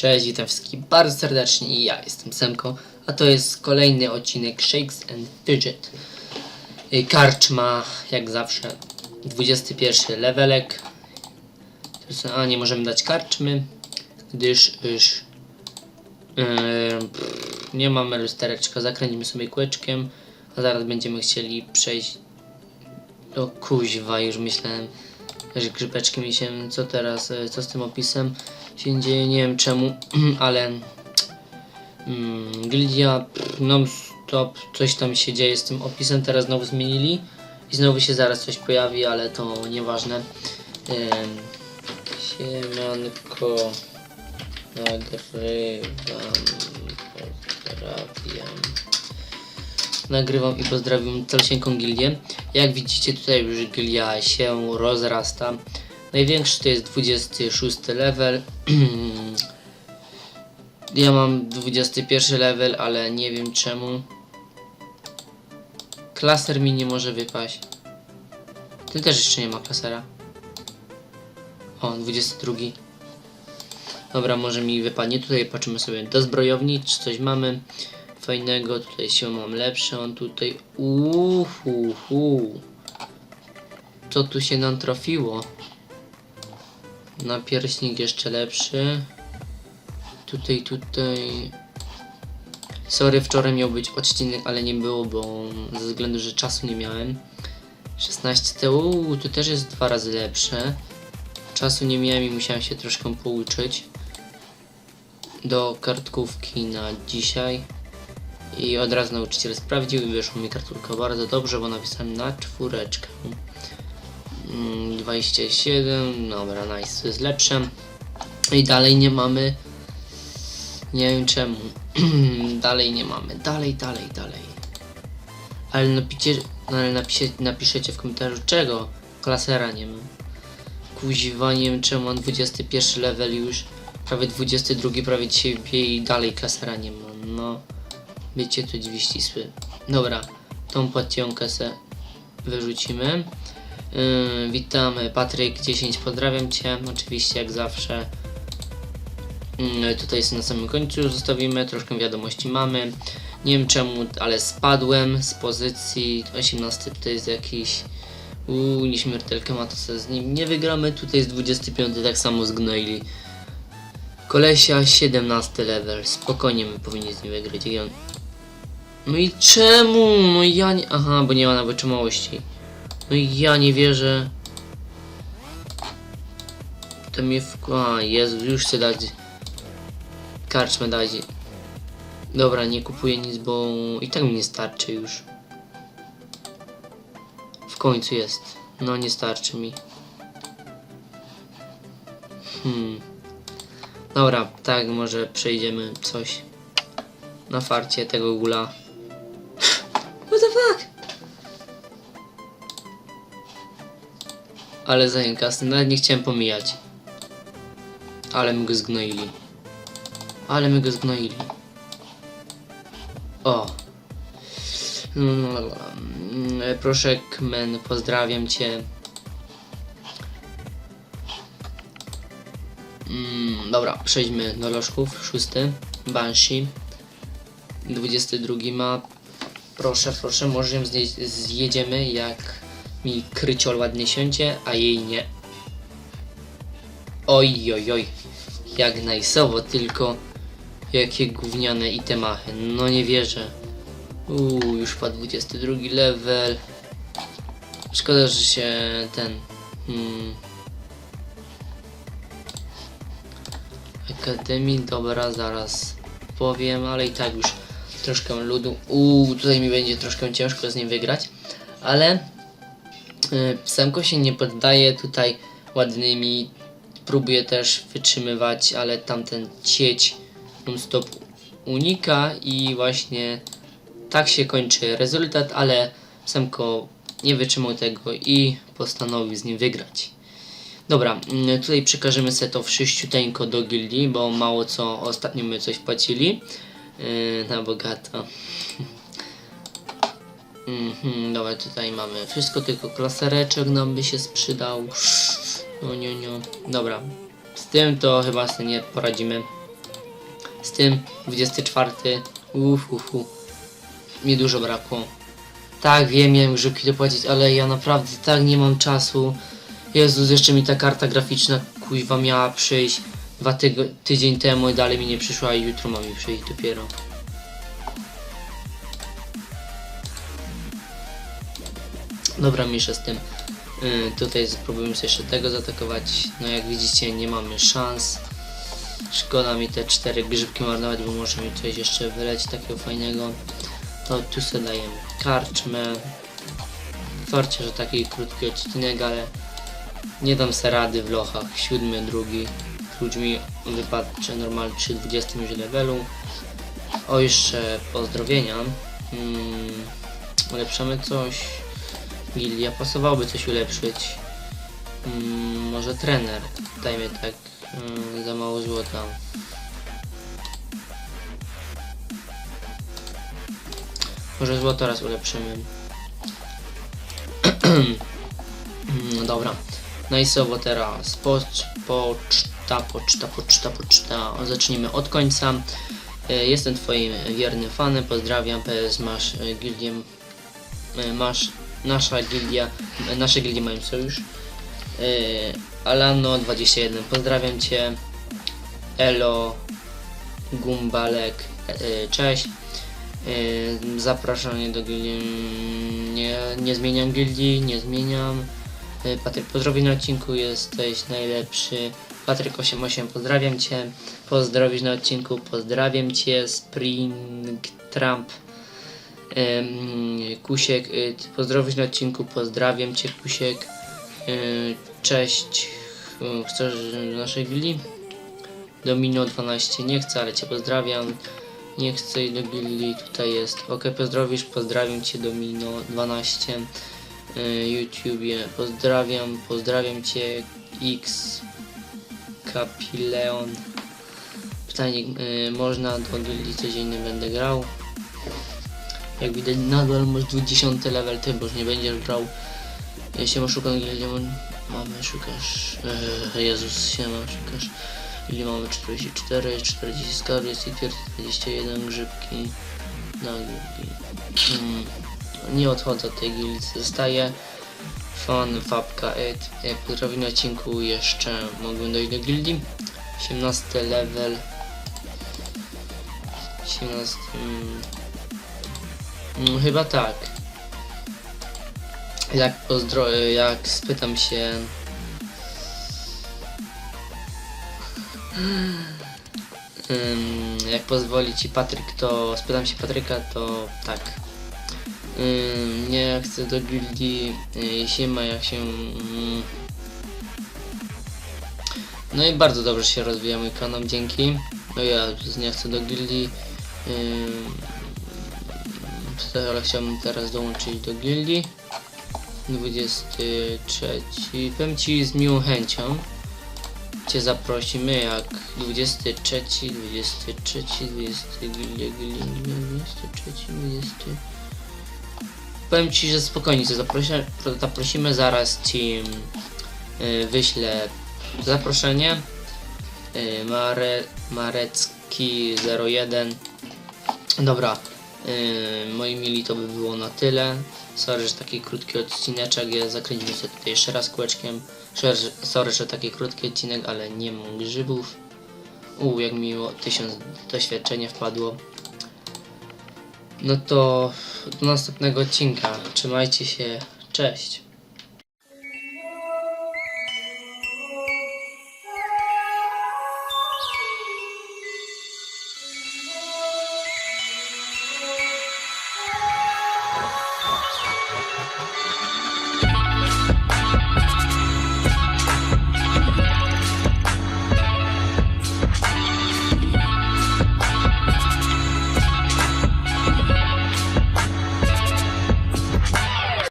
Cześć, witam wszystkich bardzo serdecznie i ja jestem Semko, a to jest kolejny odcinek Shakes and Fidget. Y, Karczma, jak zawsze, 21 levelek. A nie możemy dać karczmy, gdyż już yy, nie mamy lustereczka. Zakręcimy sobie kółeczkiem, a zaraz będziemy chcieli przejść do kuźwa, już myślałem że grzybeczki mi się, co teraz, e, co z tym opisem się dzieje, nie wiem czemu, ale mm, Gildia non stop, coś tam się dzieje z tym opisem, teraz znowu zmienili i znowu się zaraz coś pojawi, ale to nieważne. Em, Siemanko, nagrywam, pozdrawiam nagrywam i pozdrawiam całsieńką gildię. Jak widzicie tutaj już gilia się rozrasta. Największy to jest 26 level. ja mam 21 level, ale nie wiem czemu. Klaser mi nie może wypaść. Ty też jeszcze nie ma klasera. O, 22. Dobra, może mi wypadnie. Tutaj patrzymy sobie do zbrojowni, czy coś mamy fajnego. Tutaj się mam lepszą. Tutaj. Uhuhu. Co tu się nam trafiło? Napierśnik jeszcze lepszy. Tutaj, tutaj. Sorry, wczoraj miał być odcinek, ale nie było, bo ze względu, że czasu nie miałem. 16 te, uuu, to też jest dwa razy lepsze. Czasu nie miałem i musiałem się troszkę pouczyć. Do kartkówki na dzisiaj. I od razu nauczyciel sprawdził i wyszło mi kartulka bardzo dobrze, bo napisałem na czwóreczkę. Mm, 27, dobra, nice, jest lepsze. I dalej nie mamy. Nie wiem czemu. dalej nie mamy. Dalej, dalej, dalej. Ale napicie, no ale napisie, napiszecie w komentarzu czego? Klasera nie mam. Kuźwa, nie wiem czemu mam 21 level już. Prawie 22, prawie wbiję i dalej klasera nie mam. No. Wiecie, to drzwi ścisłe. Dobra, tą podciągę se wyrzucimy. Yy, witamy, Patryk 10, pozdrawiam Cię, oczywiście jak zawsze. Yy, tutaj na samym końcu, zostawimy, troszkę wiadomości mamy. Nie wiem czemu, ale spadłem z pozycji 18, to jest jakiś... Uuu, nieśmiertelkę ma to co z nim. Nie wygramy, tutaj jest 25, tak samo zgnoili. Kolesia 17 level, spokojnie my powinni z nim wygrać. No i czemu? No ja nie... Aha, bo nie ma na wytrzymałości. No i ja nie wierzę. To mnie w... A, Jezu, już chcę dać... Karczmę dać. Dobra, nie kupuję nic, bo i tak mi nie starczy już. W końcu jest. No nie starczy mi. Hmm. Dobra, tak, może przejdziemy coś na farcie tego gula. Ale zajękasny, nawet nie chciałem pomijać. Ale my go zgnoili. Ale my go zgnoili. O. Mm, mm, Proszę, Kmen, pozdrawiam cię. Mm, dobra, przejdźmy do lożków. Szósty, Banshee. 22 ma. Proszę, proszę, może ją zje- zjedziemy, jak mi kryciol ładnie siądzie, a jej nie. Oj, oj, oj. Jak najsowo, tylko jakie gówniane itemachy. No nie wierzę. Uuu, już padł 22 level. Szkoda, że się ten... Hmm, Akademii, dobra, zaraz powiem, ale i tak już troszkę ludu. Uuu, tutaj mi będzie troszkę ciężko z nim wygrać, ale Psemko się nie poddaje tutaj ładnymi, próbuje też wytrzymywać, ale tamten cieć non stop unika i właśnie tak się kończy rezultat, ale Psemko nie wytrzymał tego i postanowił z nim wygrać. Dobra, mm, tutaj przekażemy sobie to wszyściuteńko do gildii, bo mało co ostatnio my coś płacili. Yy, na bogato. Mhm, dobra, tutaj mamy wszystko, tylko klasereczek nam by się sprzydał. No, nie, nie. Dobra, z tym to chyba sobie nie poradzimy. z tym 24. Uff, uff, uff. Mi dużo brakło. Tak, wiem, miałem grzybki dopłacić, ale ja naprawdę tak nie mam czasu. Jezus, jeszcze mi ta karta graficzna kuźwa miała przyjść dwa tygo- tydzień temu i dalej mi nie przyszła i jutro ma mi przyjść dopiero. Dobra, mniejsza z tym. Yy, tutaj spróbujemy sobie jeszcze tego zaatakować. No jak widzicie nie mamy szans. Szkoda mi te cztery grzybki marnować, bo może mi coś jeszcze wyleć takiego fajnego. To tu sobie dajemy karczmę. Farcie, że taki krótki odcinek, ale nie dam se rady w lochach. Siódmy, drugi. Klucz mi wypadł czy normalnie przy 20 już levelu. O jeszcze pozdrowienia. Hmm, ulepszamy coś. Gildia pasowałoby coś ulepszyć. Mm, może trener. Dajmy tak mm, za mało złota. Może złoto raz ulepszymy. no dobra. Najsowo teraz poc- poczta, poczta, poczta, poczta. Zacznijmy od końca. E, Jestem twoim wiernym fanem. Pozdrawiam. PS masz e, gildię. Masz nasza gildia. e, Nasze gildie mają sojusz. E, Alano 21. Pozdrawiam cię. Elo Gumbalek. e, Cześć. E, Zapraszanie do gildii. Nie, nie zmieniam gildii, nie zmieniam. E, Patryk, pozdrowień na odcinku, jesteś najlepszy. Patryk 88, pozdrawiam Cię. Pozdrowisz na odcinku, pozdrawiam Cię. Spring Trump. Kusiek, y, ty pozdrowisz na odcinku, pozdrawiam Cię Kusiek. Y, Cześć. Chcesz do naszej gildii? Domino 12 nie chcę, ale Cię pozdrawiam. Nie chcę iść do gildii, tutaj jest. Ok, pozdrowisz, pozdrawiam Cię Domino 12. Y, YouTubie, pozdrawiam, pozdrawiam Cię X Kapileon. Pytanie, y, można do gildii codziennie będę grał. Jak widać nadal masz 20 level, ty bo już nie będziesz grał. Ja się szukam gildii, mamy, szukasz, e, Jezus, siema, szukasz. Ile mamy 44, 40 skarb, jest i 21 grzybki na gildii. Hmm. Nie odchodzę od tej gildii, zostaję fan, fabka, ed. Jak pozdrowi na odcinku jeszcze mogłem dojść do gildii. 18 level. 17. Mm, mm, chyba tak. Jak pozdro... jak spytam się jak pozwoli ci Patryk, to spytam się Patryka, to tak. Nie chcę do gildii yy, Siema, jak się. mm. No i bardzo dobrze się rozwija mój kanał, dzięki. No ja nie chcę do gildii. Ale chciałbym teraz dołączyć do gildii. 23. Powiem ci z miłą chęcią. Cię zaprosimy jak 23, 23, 20, gilia, gilia, gilia, 23, 20. Powiem ci, że spokojnie cię zaprosimy, zaprosimy zaraz ci y, wyślę zaproszenie. Y, Mare, Marecki 01. Dobra, moi mili to by było na tyle. Sorry, że taki krótki odcineczek jest. Zakręcimy sobie tutaj jeszcze raz kółeczkiem. Sorry, że- Sorry, że taki krótki odcinek, ale nie mam grzybów. U, jak miło, tysiąc doświadczenia wpadło. No to do następnego odcinka. Trzymajcie się. Cześć.